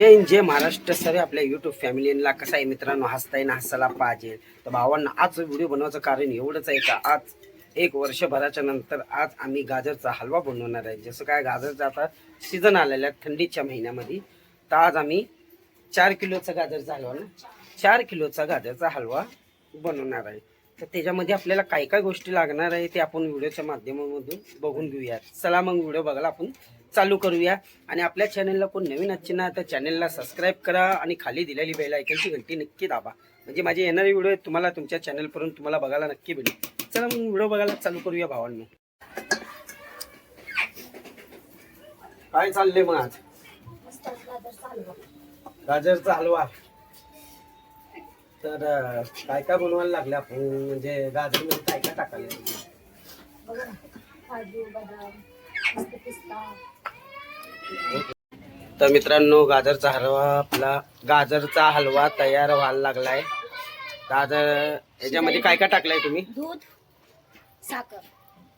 जय हिंद, जय महाराष्ट्र. सर आपल्या युट्यूब फॅमिलीला कसं आहे मित्रांनो? हसताय ना हसायला पाहिजे. तर भावांना आज व्हिडिओ बनवायचं कारण एवढंच आहे का? आज एक वर्षभराच्या नंतर आज आम्ही गाजरचा हलवा बनवणार आहे. जसं काय गाजरचा आता सीझन आलेला आहे थंडीच्या महिन्यामध्ये. तर आज आम्ही चार किलोचा गाजरचा हलवा ना चार किलोचा गाजरचा हलवा बनवणार आहे. तर त्याच्यामध्ये आपल्याला काय काय गोष्टी लागणार आहे ते आपण व्हिडिओच्या माध्यमामधून बघून घेऊया चला मग व्हिडिओ बघायला आपण चालू करूया. आणि आपल्या चॅनलला कोण नवीन असचे ना तर चॅनलला सबस्क्राईब करा आणि खाली दिलेली बेल ऐकायची घंटी नक्की दाबा. म्हणजे माझे येणारे व्हिडिओ तुम्हाला तुमच्या चॅनलपर्यंत तुम्हाला बघायला नक्की भेटेल. चला मग व्हिडिओ बघायला चालू करूया भावांनो. काय चाललंय मग आज? गाजरचा हलवा. तर काय काय बनवायला लागले आपण म्हणजे गाजरमध्ये काय काय टाकायला. बघा ना, काजू बदाम मस्त पिस्ता तर मित्रांनो गाजरचा हलवा आपला गाजरचा हलवा तयार व्हायला लागलाय. गाजर याच्यामध्ये काय काय टाकलंय तुम्ही? दूध साखर.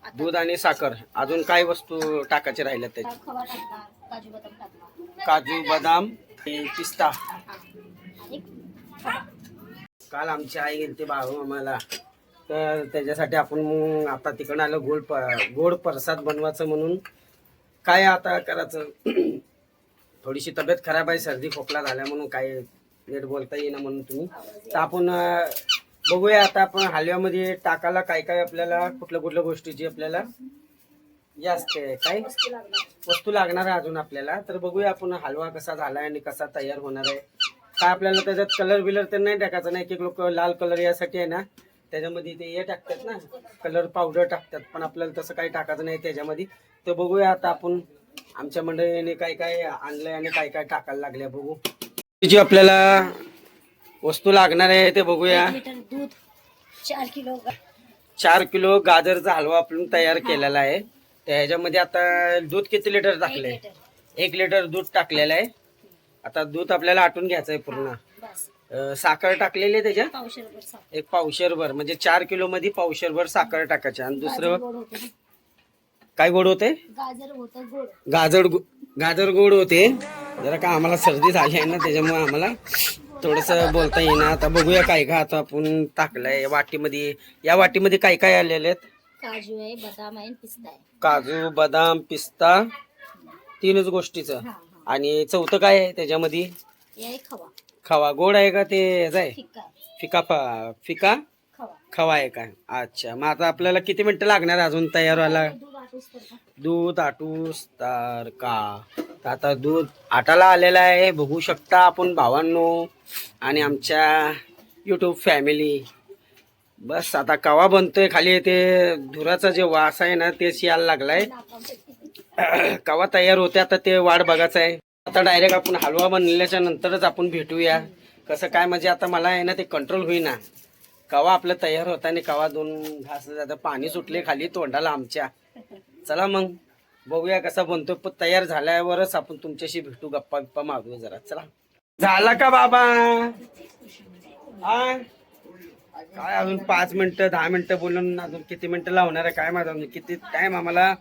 आता दूध आणि साखर. अजून काय वस्तू टाकायचे राहिल्या आता त्याच्यात खवा टाकणार काजू बदाम टाकणार. काजू बदाम आणि पिस्ता. आणि खवा. काल आमची आई गेली ते बाळू आम्हाला तर त्याच्यासाठी आपण मग आता तिकडं आलं गोड प गोड प्रसाद बनवायचं म्हणून. काय आता करायचं? थोडीशी तब्येत खराब आहे सर्दी खोकला झाल्या म्हणून काय नीट बोलता येईना म्हणून तुम्ही. तर आपण बघूया आता आपण हलव्यामध्ये टाकायला काय काय आपल्याला कुठल्या कुठल्या गोष्टीची आपल्याला हे असते काय? वस्तू लागणार आहे अजून आपल्याला. तर बघूया आपण हलवा कसा झाला आहे आणि कसा तयार होणार आहे. काय आपल्याला त्याच्यात कलर बिलर तर नाही टाकायचं नाही एक एक लोक लाल कलर यासाठी आहे ना त्याच्यामध्ये ते हे टाकतात ना कलर पावडर टाकतात पण आपल्याला तसं काही टाकायचं नाही त्याच्यामध्ये. तर बघूया आता आपण आमच्या मंडळीने काय काय आणलंय आणि काय काय टाकायला लागल्या बघू. जी आपल्याला वस्तू लागणार आहे ते बघूया. दूध चार किलो चार किलो गाजरचा हलवा आपण तयार केलेला आहे. तर ह्याच्यामध्ये आता दूध किती लिटर टाकलंय? एक लिटर दूध टाकलेलं आहे. आता दूध आपल्याला आटून घ्यायचं आहे पूर्ण. बस. अं, साखर टाकलेली आहे त्याच्यात? पावशेरभर साखर. एक पावशेरभर म्हणजे चार किलो मध्ये पावशेरभर साखर टाकायची. आणि गाजर दुसरं गोड होते ना. काय गोड होते? गाजर होतं गोड. गाजर गो- गाजर गोड होते. जरा का आम्हाला सर्दी झाली आहे ना त्याच्यामुळे आम्हाला थोडस बोलता येईना. आता बघूया काय काय आता आपण टाकलंय. वाटीमध्ये या वाटीमध्ये काय काय आलेले आहेत? काजू आहे बदाम आहे आणि पिस्ता आहे. काजू बदाम पिस्ता. तीनच गोष्टीचं. हा. आणि चौथं काय आहे त्याच्यामध्ये? खवा. खवा. गोड आहे का ते फिक्का फिका. फा फिका? खवा. खवा आहे का? अच्छा. मग आता आपल्याला किती मिनिटं लागणार अजून तयार व्हायला? दूध आटूस तर का? दूध आटूस तर का? तर आता दूध आटाला आलेलं आहे. बघू शकता आपण भावांनो आणि आमच्या यूट्यूब फॅमिली बस आता कवा बनतोय? खाली ते धुराचा जे वास आहे ना तेच यायला लागलाय. कवा तयार होते आता ते वाट बघायचं आहे. आता डायरेक्ट आपण हलवा बनल्याच्या नंतरच आपण भेटूया. कसं काय म्हणजे आता मला आहे ना ते कंट्रोल होईना. कवा आपलं तयार होता आणि कवा दोन घास आता पाणी सुटले खाली तोंडाला आमच्या. चला मग बघूया कसा बनतो. पण तयार झाल्यावरच आपण तुमच्याशी भेटू गप्पा बिप्पा मागू जरा. चला. झाला का बाबा? हा? काय अजून पाच मिनिटं दहा मिनिटं बोलून अजून किती मिनिटं लावणार आहे? काय माझं किती टाइम आम्हाला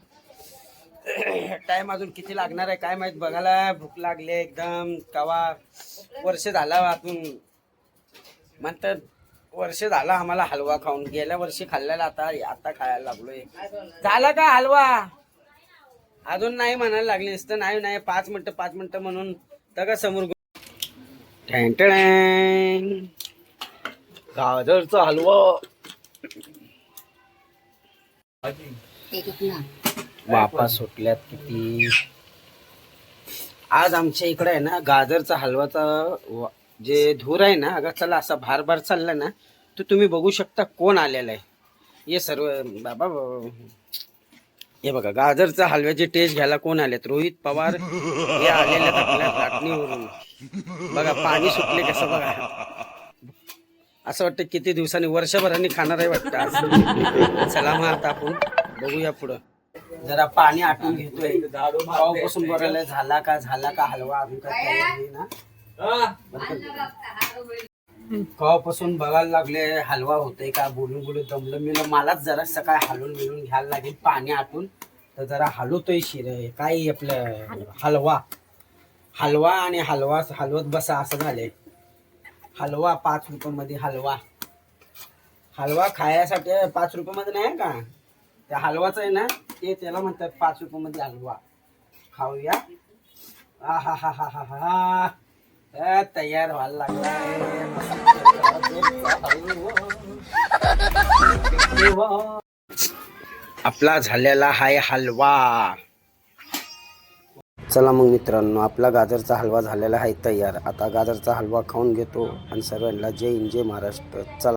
टाइम अजून किती लागणार आहे काय माहीत बघायला भूक लागली एकदम कवा वर्ष झाला आतून म्हणतात वर्ष झाला आम्हाला हलवा खाऊन गेल्या वर्षी खाल्लेला आता आता खायला लागलोय. झाला का हलवा? अजून नाही म्हणायला लागले नुसतं नाही नाही पाच मिनिटं पाच मिनिटं म्हणून तर का समोर. गाजरचा हलवा. वापा सुटल्यात किती? आज आमच्या इकडे आहे ना गाजरचा हलवाचा जे धूर आहे ना अगं चला असा भार भार चालला ना तर तुम्ही बघू शकता कोण आलेला आहे. हे सर्व बाबा हे बघा गाजरचा हलव्याची टेस्ट घ्यायला कोण आलेत? रोहित पवार हे आलेले आहेत आपल्या लाटणीवरून. बघा पाणी सुटले कसं बघा. असं वाटतं किती दिवसांनी वर्षभरांनी खाणार आहे वाटतं चला मग आता आपण बघूया पुढं. जरा पाणी आटून घेतोय. पासून बरं झाला का झाला का हलवा अजून काय नाही ना. कवापासून बघायला लागले हलवा होतोय का बोलून बोलून दमलं मी मलाच जरा सकाळ हलवून मिळून घ्यायला लागेल पाणी आटून. तर जरा हलवतोय शिर काय आपलं हलवा. हलवा आणि हलवा हलवत बसा असं झालंय. हलवा पाच रुपयामध्ये हलवा. हलवा खायसाठी पाच रुपयामध्ये नाही का? त्या हलवाचं आहे ना? ते त्याला म्हणतात पाच रुपयामध्ये हलवा. खाऊया. हा हा हा हा हा. तयार व्हायला लागला आपला झालेला हाय हलवा. चला मग मित्रांनो आपला गाजरचा हलवा झालेला आहे तयार. आता गाजरचा हलवा खाऊन घेतो आणि सर्वांना जय हिंद जय महाराष्ट्र. चला.